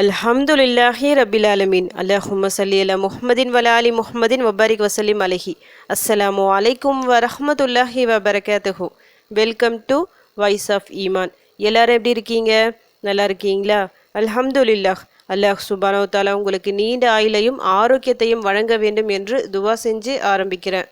அல்ஹம்துலில்லாஹி ரபில் ஆலமீன். அல்லாஹும் சல்லி அலா முஹமதின் வல அலி வபாரிக் வசலிம் அலஹி. அஸ்ஸலாமு அலைக்கும் வரஹமத்துல்லாஹி வபரகாத்துஹு. வெல்கம் டு வாய்ஸ் ஆஃப் ஈமான். எல்லாரும் எப்படி இருக்கீங்க? நல்லா இருக்கீங்களா? அல்ஹம்துலில்லாஹ். அல்லாஹ் சுபானோ தாலா உங்களுக்கு நீண்ட ஆயுளையும் ஆரோக்கியத்தையும் வழங்க வேண்டும் என்று துவா செஞ்சு ஆரம்பிக்கிறேன்.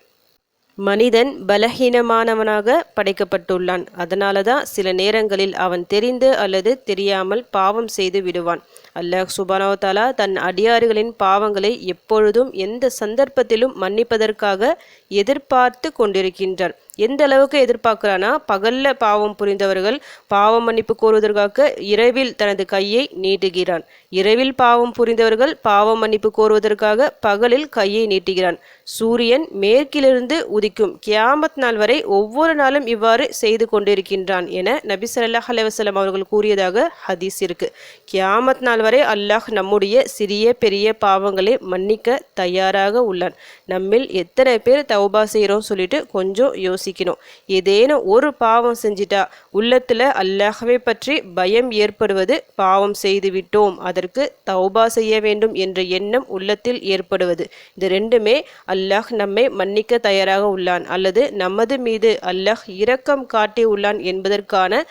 மனிதன் பலஹீனமானவனாக படைக்கப்பட்டுள்ளான். அதனால தான் சில நேரங்களில் அவன் தெரிந்து அல்லது தெரியாமல் பாவம் செய்து விடுவான். அல்லாஹ் சுபானோ தாலா தன் அடியாறுகளின் பாவங்களை எப்பொழுதும் எந்த சந்தர்ப்பத்திலும் மன்னிப்பதற்காக எதிர்பார்த்து கொண்டிருக்கின்றான். எந்த அளவுக்கு எதிர்பார்க்கிறானா? பகல்ல பாவம் புரிந்தவர்கள் பாவம் மன்னிப்பு கோருவதற்காக இரவில் தனது கையை நீட்டுகிறான். இரவில் பாவம் புரிந்தவர்கள் பாவம் மன்னிப்பு கோருவதற்காக பகலில் கையை நீட்டுகிறான். சூரியன் மேற்கிலிருந்து உதிக்கும். கியாமத் நாள் வரை ஒவ்வொரு நாளும் இவ்வாறு செய்து கொண்டிருக்கின்றான் என நபி சல்லாஹ் அலைவசலம் அவர்கள் கூறியதாக ஹதீஸ் இருக்கு. கியாமத் நாள் வரை அல்லாஹ் நம்முடைய சிறிய பெரிய பாவங்களை மன்னிக்க தயாராக உள்ளான். நம்மில் எத்தனை பேர் தௌபா செய்கிறோம் சொல்லிட்டு கொஞ்சம் யோசிக்கணும். ஏதேனும் ஒரு பாவம் செஞ்சிட்டா உள்ளத்தில் அல்லாஹவை பற்றி பயம் ஏற்படுவது பாவம் செய்து விட்டோம். அதற்கு தௌபா செய்ய வேண்டும் என்ற எண்ணம் உள்ளத்தில் ஏற்படுவது. இது ரெண்டுமே அல்லாஹ் நம்மை மன்னிக்க தயாராக உள்ளான். அல்லது நமது மீது அல்லாஹ் இரக்கம் காட்டி உள்ளான் என்பதற்கான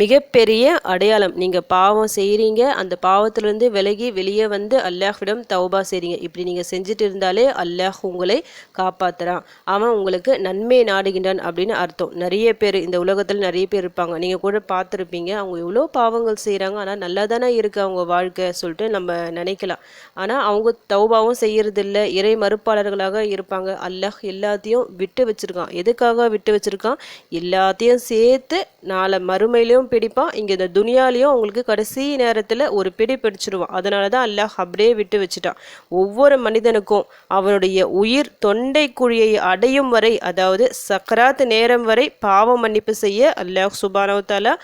மிகப்பெரிய அடையாளம். நீங்கள் பாவம் செய்கிறீங்க அந்த பாவத்திலிருந்து விலகி வெளியே வந்து அல்லாஹ்விடம் தௌபா செய்கிறீங்க இப்படி நீங்கள் செஞ்சுட்டு இருந்தாலே அல்லாஹ் உங்களை காப்பாற்றுறான் அவன் உங்களுக்கு நன்மை நாடுகின்றான் அப்படின்னு அர்த்தம். நிறைய பேர் இந்த உலகத்தில் நிறைய பேர் இருப்பாங்க. நீங்கள் கூட பார்த்துருப்பீங்க அவங்க எவ்வளோ பாவங்கள் செய்கிறாங்க ஆனால் நல்லா தானே இருக்குது அவங்க வாழ்க்கை சொல்லிட்டு நம்ம நினைக்கலாம். ஆனால் அவங்க தௌபாவும் செய்கிறதில்ல இறை மறுப்பாளர்களாக இருப்பாங்க. அல்லாஹ் எல்லாத்தையும் விட்டு வச்சுருக்கான். எதுக்காக விட்டு வச்சுருக்கான்? எல்லாத்தையும் சேர்த்து நாளை மறுமையிலையும் பிடிப்பான். இங்கே இந்த துனியாலையும் அவங்களுக்கு கடைசி நேரத்தில் ஒரு பிடி பிடிச்சிருவான். அதனால தான் அல்லாஹ் அப்படியே விட்டு வச்சுட்டான். ஒவ்வொரு மனிதனுக்கும் அவனுடைய உயிர் தொண்டை குழியை அடையும் வரை அதாவது சக்கராத் நேரம் வரை பாவ மன்னிப்பு செய்ய அல்லாஹ் சுபானவத்தாலா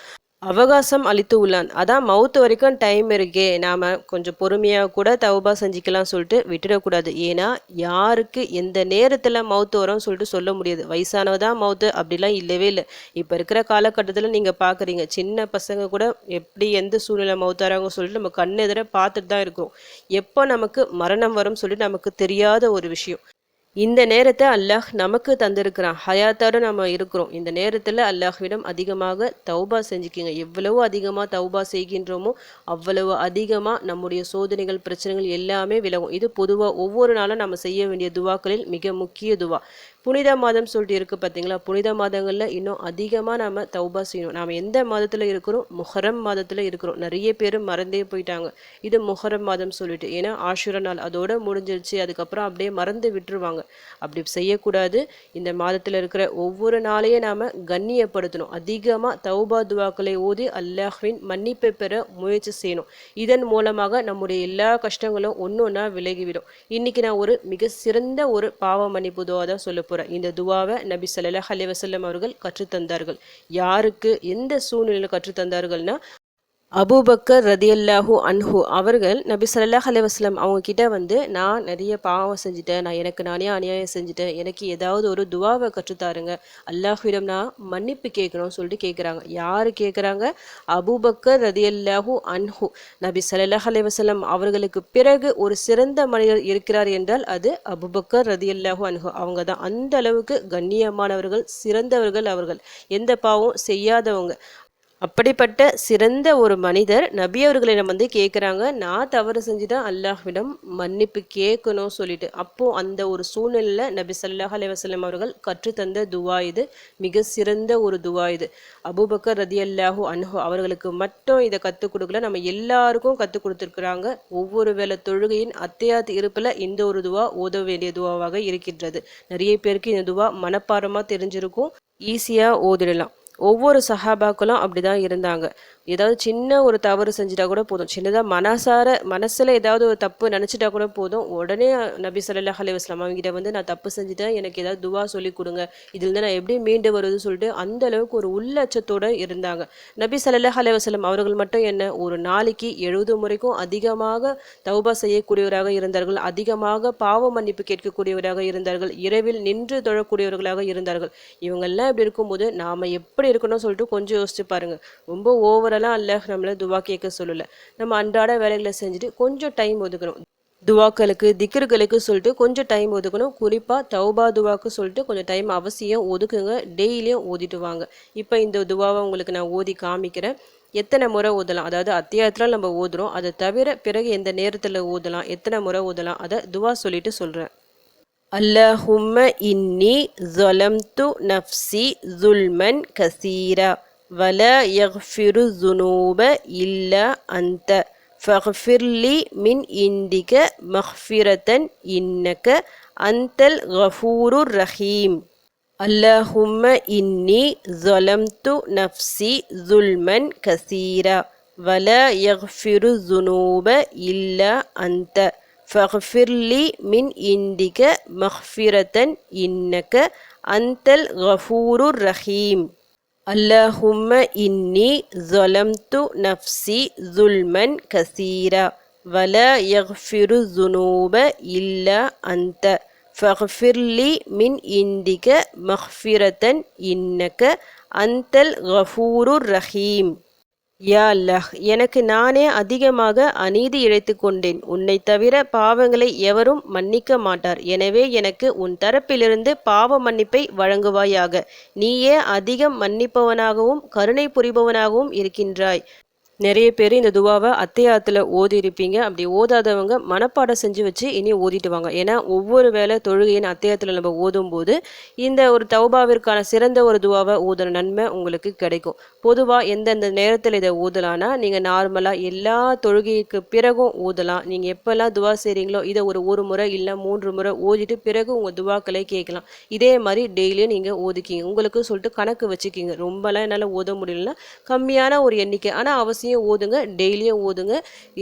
அவகாசம் அளித்து உள்ளான். அதான் மவுத்து வரைக்கும் டைம் இருக்கே. நாம் கொஞ்சம் பொறுமையாக கூட தௌபா செஞ்சுக்கலாம் சொல்லிட்டு விட்டுடக்கூடாது ஏன்னா யாருக்கு எந்த நேரத்தில் மவுத்து வரும்னு சொல்லிட்டு சொல்ல முடியாது. வயசானவ தான் மவுத்து. அப்படிலாம் இல்லவே இல்லை. இப்போ இருக்கிற காலகட்டத்தில் நீங்கள் பார்க்குறீங்க சின்ன பசங்க கூட எப்படி எந்த சூழ்நிலை மவுத்தாராங்க சொல்லிட்டு நம்ம கண்ணு எதிர பார்த்துட்டு தான் இருக்கோம். எப்போ நமக்கு மரணம் வரும்னு சொல்லிட்டு நமக்கு தெரியாத ஒரு விஷயம். இந்த நேரத்தை அல்லாஹ் நமக்கு தந்திருக்கிறான். ஹயாத்தோட நம்ம இருக்கிறோம். இந்த நேரத்தில் அல்லாஹ்விடம் அதிகமாக தௌபா செஞ்சுக்கிங்க. எவ்வளவு அதிகமாக தௌபா செய்கின்றோமோ அவ்வளவு அதிகமாக நம்முடைய சோதனைகள் பிரச்சனைகள் எல்லாமே விலகும். இது பொதுவாக ஒவ்வொரு நாளும் நம்ம செய்ய வேண்டிய துவாக்களில் மிக முக்கிய துவா. புனித மாதம் சொல்லிட்டு இருக்குது பார்த்தீங்களா புனித மாதங்களில் இன்னும் அதிகமாக நம்ம தௌபா செய்யணும். நாம் எந்த மாதத்தில் இருக்கிறோம்? முஹரம் மாதத்தில் இருக்கிறோம். நிறைய பேர் மறந்தே போயிட்டாங்க. இது முஹரம் மாதம் சொல்லிட்டு. ஏன்னா ஆஷுர நாள். அதோட முடிஞ்சிருச்சு. அதுக்கப்புறம் அப்படியே மறந்து விட்டுருவாங்க. அப்படி செய்யக்கூடாது. இந்த மாதத்தில் இருக்கிற ஒவ்வொரு நாளையும் நாம் கண்ணியப்படுத்தணும். அதிகமாக தௌபா துவாக்களை ஓதி அல்லாஹ்வின் மன்னிப்பை பெற முயற்சி செய்யணும். இதன் மூலமாக நம்முடைய எல்லா கஷ்டங்களும் ஒன்று ஒன்றா விலகிவிடும். இன்னைக்கு நான் ஒரு மிக சிறந்த ஒரு பாவ மன்னிப்பு துவா தான் சொல்ல போகிறேன் இந்த துவாவை நபி சல்லாஹ் அலி வசல்லம் அவர்கள் கற்றுத்தந்தார்கள். யாருக்கு எந்த சூழ்நிலையில் கற்றுத்தந்தார்கள்னா அபூபக்கர் ரதியல்லாஹு அன்ஹு அவர்கள் நபி ஸல்லல்லாஹு அலைவாஸ்லம் அவங்க கிட்ட வந்து நான் நிறைய பாவம் செஞ்சுட்டேன். நான் எனக்கு நானே அநியாயம் செஞ்சுட்டேன். எனக்கு ஏதாவது ஒரு துவாவை கற்றுத்தாருங்க. அல்லாஹ்விடம் நான் மன்னிப்பு கேட்கணும்னு சொல்லிட்டு கேட்குறாங்க. யார் கேட்குறாங்க? அபூபக்கர் ரதியல்லாஹு அன்ஹு நபி ஸல்லல்லாஹு அலைவாஸ்லம் அவர்களுக்கு பிறகு ஒரு சிறந்த மனிதர் இருக்கிறார் என்றால் அது அபூபக்கர் ரதியல்லாஹு அன்ஹு. அவங்க தான். அந்த அளவுக்கு கண்ணியமானவர்கள் சிறந்தவர்கள் அவர்கள். எந்த பாவம் செய்யாதவங்க. அப்படிப்பட்ட சிறந்த ஒரு மனிதர் நபி அவர்களிடம் வந்து கேட்குறாங்க நான் தவறு செஞ்சுதான் அல்லாஹ்விடம் மன்னிப்பு கேட்கணும் சொல்லிட்டு. அப்போது அந்த ஒரு சூழ்நிலையில் நபி சல்லாஹ் அலி வசலம் அவர்கள் கற்றுத்தந்த துவா இது. மிக சிறந்த ஒரு துவா இது. அபூபக்கர் ரதி அல்லாஹூ அனுஹோ அவர்களுக்கு மட்டும் இதை கற்றுக் கொடுக்கல. நம்ம எல்லாருக்கும் கற்றுக் கொடுத்துருக்குறாங்க. ஒவ்வொரு வேளை தொழுகையின் அத்தியாத் இருப்பில் இந்த ஒரு துவா ஓத வேண்டிய துவாவாக இருக்கின்றது. நிறைய பேருக்கு இந்த துவா மனப்பாரமாக தெரிஞ்சிருக்கும். ஈஸியாக ஓதிடலாம். ஒவ்வொரு சஹாபாக்களும் அப்படிதான் இருந்தாங்க. ஏதாவது சின்ன ஒரு தவறு செஞ்சுட்டா கூட போதும். சின்னதாக மனசார மனசில் ஏதாவது ஒரு தப்பு நினச்சிட்டா கூட போதும். உடனே நபி ஸல்லல்லாஹு அலி வஸ்லாம் அவங்ககிட்ட வந்து நான் தப்பு செஞ்சுட்டேன். எனக்கு ஏதாவது துவா சொல்லி கொடுங்க. இதுலேருந்து நான் எப்படி மீண்டு வருதுன்னு சொல்லிட்டு அந்த அளவுக்கு ஒரு உள்ளச்சத்தோட இருந்தாங்க. நபி சல்லாஹ் அலி வஸல்லம் அவர்கள் மட்டும் என்ன? ஒரு நாளைக்கு எழுபது முறைக்கும் அதிகமாக தௌபா செய்யக்கூடியவராக இருந்தார்கள். அதிகமாக பாவ மன்னிப்பு கேட்கக்கூடியவராக இருந்தார்கள். இரவில் நின்று தொழக்கூடியவர்களாக இருந்தார்கள். இவங்கெல்லாம் இப்படி இருக்கும்போது நாம் எப்படி இருக்கணும்னு சொல்லிட்டு கொஞ்சம் யோசிச்சு பாருங்க. ரொம்ப ஓவரெல்லாம் அல்லாஹ் நம்மளை துவா கேட்க சொல்லலை. நம்ம அன்றாட வேலைகளை செஞ்சுட்டு கொஞ்சம் டைம் ஒதுக்கணும். துவாக்களுக்கு திக்கர்களுக்கு சொல்லிட்டு கொஞ்சம் டைம் ஒதுக்கணும். குறிப்பாக தௌபா துவாக்கு சொல்லிட்டு கொஞ்சம் டைம் அவசியம் ஒதுக்குங்க. டெய்லியும் ஓதிட்டு வாங்க. இப்போ இந்த துவாவை உங்களுக்கு நான் ஓதி காமிக்கிறேன். எத்தனை முறை ஊதலாம் அதாவது அத்தியாயத்தில் நம்ம ஓதுறோம். அதை தவிர பிறகு எந்த நேரத்தில் ஊதலாம் எத்தனை முறை ஊதலாம் அதை துவா சொல்லிட்டு சொல்கிறேன் اللهم إني ظلمت نفسي ظلما كثيرا ولا يغفر الذنوب إلا أنت. فاغفر لي من عندك مغفرة إنك أنت الغفور الرحيم. اللهم إني ظلمت نفسي ظلما كثيرا ولا يغفر الذنوب إلا أنت. فاغفر لي من عندك مغفرة إنك أنت الغفور الرحيم. اللهم إني ظلمت نفسي ظلما كثيرا ولا يغفر الذنوب إلا أنت. فاغفر لي من عندك مغفرة إنك أنت الغفور الرحيم. யா அல்லாஹ் எனக்கு நானே அதிகமாக அநீதி இழைத்து கொண்டேன். உன்னை தவிர பாவங்களை எவரும் மன்னிக்க மாட்டார். எனவே எனக்கு உன் தரப்பிலிருந்து பாவ மன்னிப்பை வழங்குவாயாக. நீயே அதிகம் மன்னிப்பவனாகவும் கருணை புரிபவனாகவும் இருக்கின்றாய். நிறைய பேர் இந்த துவாவை அத்தையாத்தில் ஓதி இருப்பீங்க அப்படி ஓதாதவங்க மனப்பாடம் செஞ்சு வச்சு இனி ஓதிட்டு வாங்க. ஏன்னா ஒவ்வொரு வேலை தொழுகையின் அத்தையாத்தில் நம்ம ஓதும் போது இந்த ஒரு தௌபாவிற்கான சிறந்த ஒரு துவாவை ஓதுன நன்மை உங்களுக்கு கிடைக்கும். பொதுவாக எந்தெந்த நேரத்தில் இதை ஓதலான்னா நீங்கள் நார்மலாக எல்லா தொழுகைக்கு பிறகும் ஓதலாம். நீங்கள் எப்போல்லாம் துவா செய்கிறீங்களோ இதை ஒரு ஒரு முறை இல்லை மூன்று முறை ஓதிட்டு பிறகு உங்கள் துவாக்களை கேட்கலாம். இதே மாதிரி டெய்லியும் நீங்கள் ஓதிக்கிங்க. உங்களுக்கு சொல்லிட்டு கணக்கு வச்சுக்கிங்க. ரொம்பலாம் என்னால் ஓத முடியலன்னா கம்மியான ஒரு எண்ணிக்கை. ஆனால் அவசியம் தினசரியும் ஓதுங்க டெய்லியும் ஓதுங்க.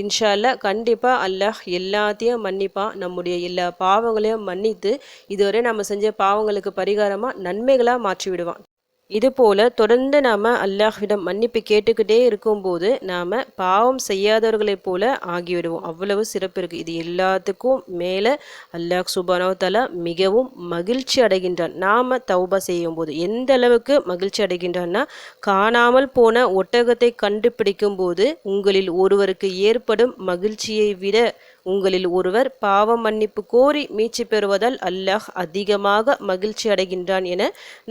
இன்ஷால்லா கண்டிப்பாக அல்லாஹ் எல்லாத்தையும் மன்னிப்பான் நம்முடைய எல்லா பாவங்களையும் மன்னித்து இதுவரை நம்ம செஞ்ச பாவங்களுக்கு பரிகாரமாக நன்மைகளாக மாற்றி விடுவான் இது போல தொடர்ந்து நாம் அல்லாஹ்விடம் மன்னிப்பு கேட்டுக்கிட்டே இருக்கும்போது நாம் பாவம் செய்யாதவர்களைப் போல ஆகிவிடுவோம். அவ்வளவு சிறப்பு இருக்குது இது எல்லாத்துக்கும் மேலே அல்லாஹ் சுபானவத்தாலா மிகவும் மகிழ்ச்சி அடைகின்றான். நாம் தௌபா செய்யும் போது எந்த அளவுக்கு மகிழ்ச்சி அடைகின்றான்னா காணாமல் போன ஒட்டகத்தை கண்டுபிடிக்கும் போது உங்களில் ஒருவருக்கு ஏற்படும் மகிழ்ச்சியை விட உங்களில் ஒருவர் பாவ மன்னிப்பு கோரி மீட்சி பெறுவதால் அல்லாஹ் அதிகமாக மகிழ்ச்சி அடைகின்றான் என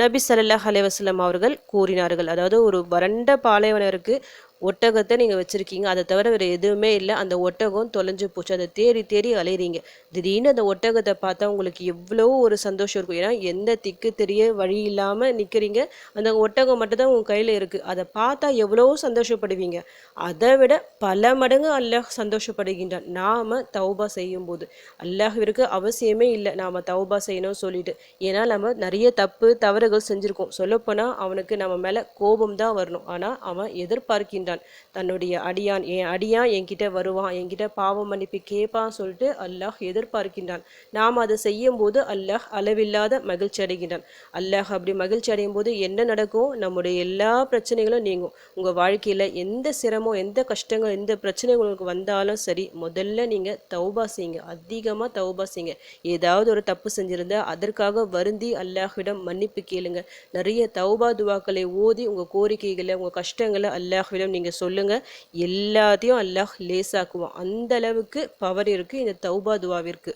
நபி சல்லாஹ் அலைவாஸ்லம் அவர்கள் கூறினார்கள். அதாவது ஒரு வறண்ட பாலைவனருக்கு ஒட்டகத்தை நீங்கள் வச்சுருக்கீங்க. அதை தவிர வேறு எதுவுமே இல்லை. அந்த ஒட்டகம் தொலைஞ்சு போச்சு. அதை தேடி தேடி அலையிறீங்க. திடீர்னு அந்த ஒட்டகத்தை பார்த்தா உங்களுக்கு எவ்வளோ ஒரு சந்தோஷம் இருக்கும். ஏன்னா எந்த திக்கு தெரிய வழி இல்லாமல் நிற்கிறீங்க அந்த ஒட்டகம் மட்டும்தான் உங்கள் கையில் இருக்குது அதை பார்த்தா எவ்வளோ சந்தோஷப்படுவீங்க. அதை விட பல மடங்கு அல்லாஹ் சந்தோஷப்படுகின்றான். நாம் தௌபா செய்யும் போது அல்லாஹிற்கு அவசியமே இல்லை. நாம் தௌபா செய்யணும்னு சொல்லிட்டு. ஏன்னா நம்ம நிறைய தப்பு தவறுகள் செஞ்சுருக்கோம். சொல்லப்போனால் அவனுக்கு நம்ம மேலே கோபம் தான் வரணும். ஆனால் அவன் எதிர்பார்க்கின்ற இருக்கின்றான் தன்னுடைய அடியான் என் அடியான் என்கிட்ட வருவான் என்கிட்ட பாவம் மன்னிப்பு கேட்பான் சொல்லிட்டு அல்லாஹ் எதிர்பார்க்கின்றான். நாம் அதை செய்யும் போது அல்லாஹ் அளவில்லாத மகிழ்ச்சி அடைகின்றான். அல்லாஹ் அப்படி மகிழ்ச்சி அடையும் போது என்ன நடக்கும் நம்முடைய எல்லா பிரச்சனைகளும் நீங்கும். உங்கள் வாழ்க்கையில் எந்த சிரமம் எந்த கஷ்டங்கள் எந்த பிரச்சனை உங்களுக்கு வந்தாலும் சரி முதல்ல நீங்கள் தௌபா செய்யுங்க. அதிகமாக தௌபா செய்யுங்க. ஏதாவது ஒரு தப்பு செஞ்சுருந்தா அதற்காக வருந்தி அல்லாஹ்விடம் மன்னிப்பு கேளுங்க. நிறைய தௌபா துவாக்களை ஓதி உங்கள் கோரிக்கைகளை உங்கள் கஷ்டங்களை அல்லாஹ்விடம் நீங்கள் சொல்லுங்கள் எல்லாத்தையும் அல்லாஹ் லேசாக்குவான். அந்த அளவுக்கு பவர் இருக்குது இந்த தௌபா துவாவிற்கு.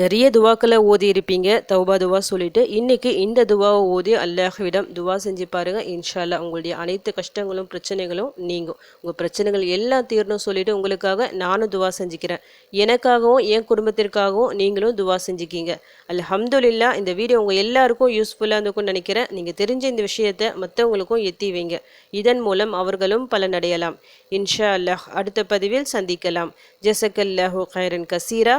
நிறைய துவாக்களை ஓதி இருப்பீங்க தௌபா துவா சொல்லிட்டு இன்னைக்கு இந்த துவாவை ஓதி அல்லாஹ்விடம் துவா செஞ்சு பாருங்க. இன்ஷால்லா உங்களுடைய அனைத்து கஷ்டங்களும் பிரச்சனைகளும் நீங்கும். உங்கள் பிரச்சனைகள் எல்லாம் தீரணும் சொல்லிட்டு உங்களுக்காக நானும் துவா செஞ்சுக்கிறேன். எனக்காகவும் என் குடும்பத்திற்காகவும் நீங்களும் துவா செஞ்சுக்கிங்க. அல்ஹம்துல்லா இந்த வீடியோ உங்கள் எல்லாருக்கும் யூஸ்ஃபுல்லாக இருந்துக்கும்னு நினைக்கிறேன். நீங்கள் தெரிஞ்ச இந்த விஷயத்தை மற்றவங்களுக்கும் எத்தி வைங்க. இதன் மூலம் அவர்களும் பலனடையலாம் இன்ஷா அல்லாஹ் அடுத்த பதிவில் சந்திக்கலாம். ஜசக்கல்லாஹு கைரன் கசீரா.